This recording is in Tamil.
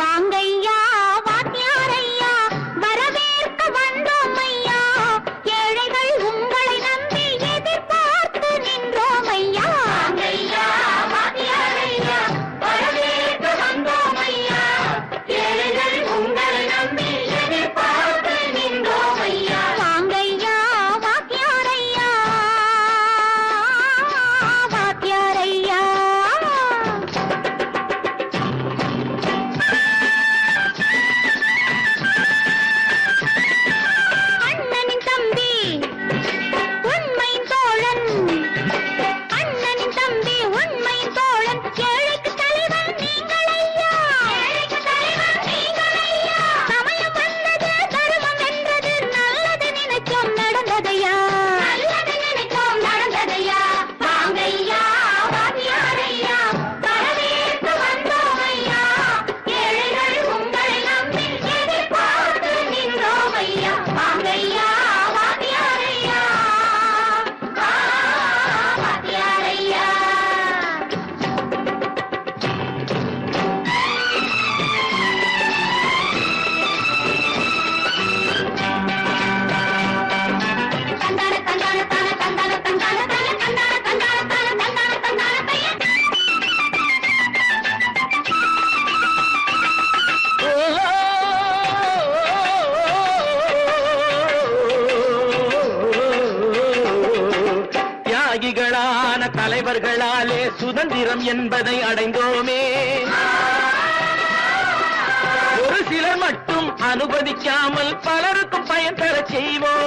வாங்கையா தியாகிகளான தலைவர்களாலே சுதந்திரம் என்பதை அடைந்தோமே. ஒரு சிலர் மட்டும் அனுமதிக்காமல் பலருக்கும் பயன் தர செய்வோம்.